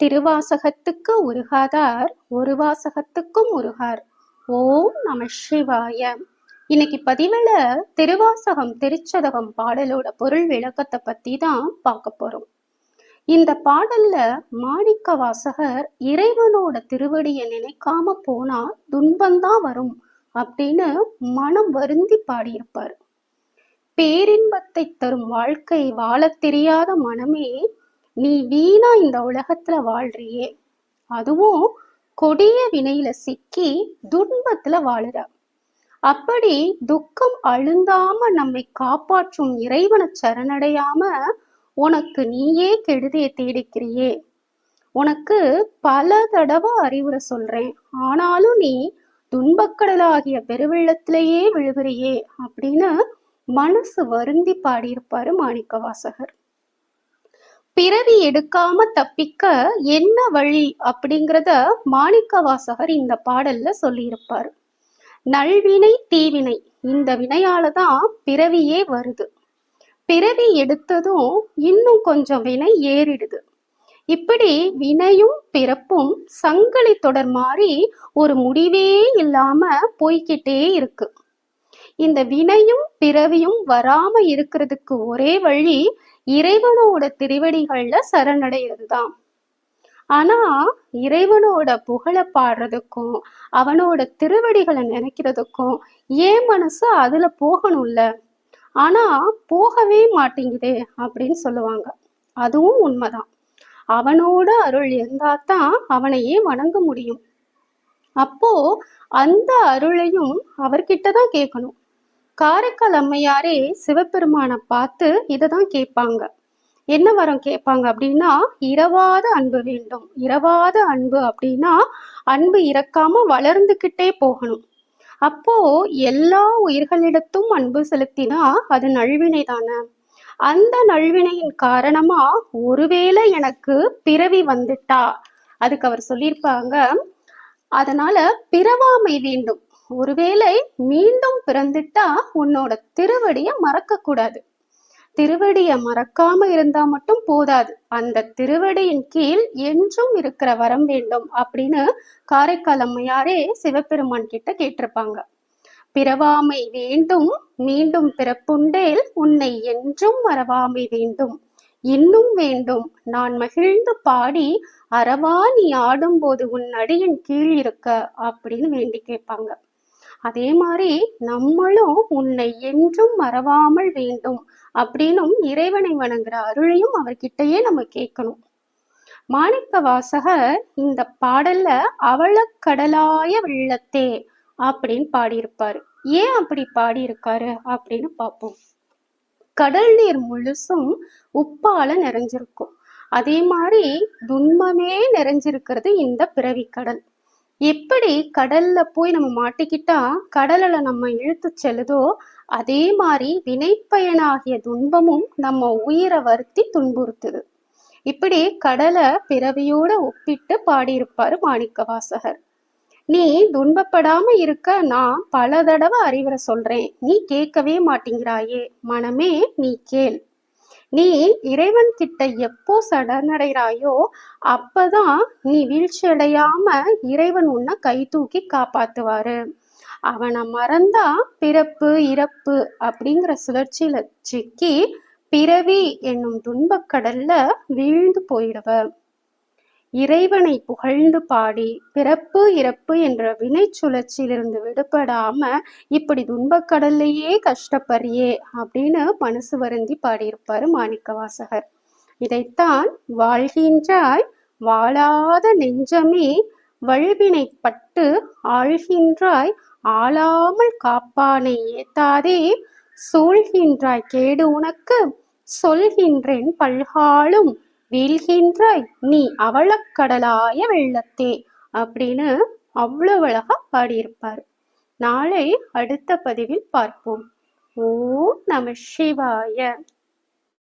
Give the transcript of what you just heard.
திருவாசகத்துக்கு உருகாதார் ஒரு வாசகத்துக்கும் உருகார். ஓம் நம சிவாய. இன்னைக்கு பதிவுல திருவாசகம் திருச்சதகம் பாடலோட பொருள் விளக்கத்தை பற்றி தான் பார்க்க போறோம். இந்த பாடல்ல மாணிக்க வாசகர் இறைவனோட திருவடியை நினைக்காம போனா துன்பந்தான் வரும் அப்படின்னு மனம் வருந்தி பாடியிருப்பார். பேரின்பத்தை தரும் வாழ்க்கை வாழத் தெரியாத மனமே நீ வீணா இந்த உலகத்துல வாழ்றியே. அதுவும் கொடிய வினையில சிக்கி துன்பத்துல வாழுற. அப்படி துக்கம் அழுந்தாம நம்மை காப்பாற்றும் இறைவனை சரணடையாம உனக்கு நீயே கெடுதியை தேடிக்கிறியே. உனக்கு பல தடவை அறிவுரை சொல்றேன். ஆனாலும் நீ துன்பக்கடலாகிய பெருவெள்ளத்திலேயே விழுகிறியே அப்படின்னு மனசு வருந்தி பாடியிருப்பாரு மாணிக்க வாசகர் பிறவி எடுக்காம தப்பிக்க என்ன வழி அப்படிங்கிறத மாணிக்க வாசகர் இந்த பாடல்ல சொல்லியிருப்பார். நல்வினை தீவினை இந்த வினையால தான் பிறவியே வருது. பிறவி எடுத்ததும் இன்னும் கொஞ்சம் வினை ஏறிடுது. இப்படி வினையும் பிறப்பும் சங்கிலி தொடர் மாறி ஒரு முடிவே இல்லாம போய்கிட்டே இருக்கு. இந்த வினையும் பிறவியும் வராம இருக்கிறதுக்கு ஒரே வழி இறைவனோட திருவடிகள்ல சரணடைகிறது தான் ஆனா இறைவனோட புகழ பாடுறதுக்கும் அவனோட திருவடிகளை நினைக்கிறதுக்கும் ஏன் மனசு அதுல போகணும்ல? ஆனா போகவே மாட்டேங்குதே அப்படின்னு சொல்லுவாங்க. அதுவும் உண்மைதான். அவனோட அருள் இருந்தாதான் அவனையே வணங்க முடியும். அப்போ அந்த அருளையும் அவர்கிட்ட தான் கேட்கணும். காரைக்கால் அம்மையாரே சிவபெருமானை பார்த்து இதை தான் கேட்பாங்க. என்ன வரம் கேட்பாங்க அப்படின்னா இரவாத அன்பு வேண்டும். இரவாத அன்பு அப்படின்னா அன்பு இறக்காம வளர்ந்துக்கிட்டே போகணும். அப்போ எல்லா உயிர்களிடத்தும் அன்பு செலுத்தினா அது நல்வினை தானே? அந்த நல்வினையின் காரணமா ஒருவேளை எனக்கு பிறவி வந்துட்டா? அதுக்கு அவர் சொல்லியிருப்பாங்க. அதனால பிறவாமை வேண்டும். ஒருவேளை மீண்டும் பிறந்துட்டா உன்னோட திருவடிய மறக்க கூடாது திருவடிய மறக்காம இருந்தா மட்டும் போதாது. அந்த திருவடியின் கீழ் என்றும் இருக்கிற வரம் வேண்டும் அப்படின்னு காரைக்கால் அம்மையாரே சிவபெருமான் கிட்ட கேட்டிருப்பாங்க. பிறவாமை வேண்டும் மீண்டும் பிறப்புண்டேல் உன்னை என்றும் மறவாமை வேண்டும். இன்னும் வேண்டும். நான் மகிழ்ந்து பாடி அறவா நீ ஆடும்போது உன் அடியின் கீழ் இருக்க அப்படின்னு வேண்டி கேட்பாங்க. அதே மாதிரி நம்மளும் உன்னை என்றும் மறவாமல் வேண்டும் அப்படின்னும் இறைவனை வணங்குற அருளையும் அவர்கிட்டயே நம்ம கேட்கணும். மாணிக்க வாசகர் இந்த பாடல்ல அவளக்கடலாய வெள்ளத்தே அப்படின்னு பாடியிருப்பாரு. ஏன் அப்படி பாடியிருக்காரு அப்படின்னு பார்ப்போம். கடல் நீர் முழுசும் உப்பால நிறைஞ்சிருக்கும். அதே மாதிரி துன்பமே நிறைஞ்சிருக்கிறது இந்த பிறவி கடல் எப்படி கடல்ல போய் நம்ம மாட்டிக்கிட்டா கடலில் நம்ம இழுத்து செல்லுதோ அதே மாதிரி வினைப்பயனாகிய துன்பமும் நம்ம உயிரை வருத்தி துன்புறுத்துது. இப்படி கடலை பிறவியோட ஒப்பிட்டு பாடியிருப்பாரு மாணிக்க வாசகர் நீ துன்பப்படாம இருக்க நான் பல தடவை அறிவுரை சொல்றேன். நீ கேட்கவே மாட்டேங்கிறாயே. மனமே நீ கேள். நீ இறைவன் கிட்ட எப்போ சரணடைகிறாயோ அப்பதான் நீ வீழ்ச்சி அடையாம இறைவன் உன்னை கை தூக்கி காப்பாத்துவாரு. அவனை மறந்தா பிறப்பு இறப்பு அப்படிங்கிற சுழற்சியில சிக்கி பிறவி என்னும் துன்பக்கடல்ல வீழ்ந்து போயிடுவ. இறைவனை புகழ்ந்து பாடி பிறப்பு இறப்பு என்ற வினை சுழற்சியிலிருந்து விடுபடாம இப்படி துன்பக்கடல்லையே கஷ்டப்படுறியே அப்படின்னு மனசு வருந்தி பாடியிருப்பாரு மாணிக்க வாசகர் இதைத்தான் வாழ்கின்றாய் வாழாத நெஞ்சமே வழுவினைப்பட்டு ஆழ்கின்றாய் ஆளாமல் காப்பானை ஏத்தாதே சூழ்கின்றாய் கேடு உனக்கு சொல்கின்றேன் பல்காலும் வீழ்கின்றாய் நீ அவளக்கடலாய வெள்ளத்தே அப்படின்னு அவ்வளவு அழகா பாடியிருப்பார். நாளை அடுத்த பதிவில் பார்ப்போம். ஓ நம சிவாய.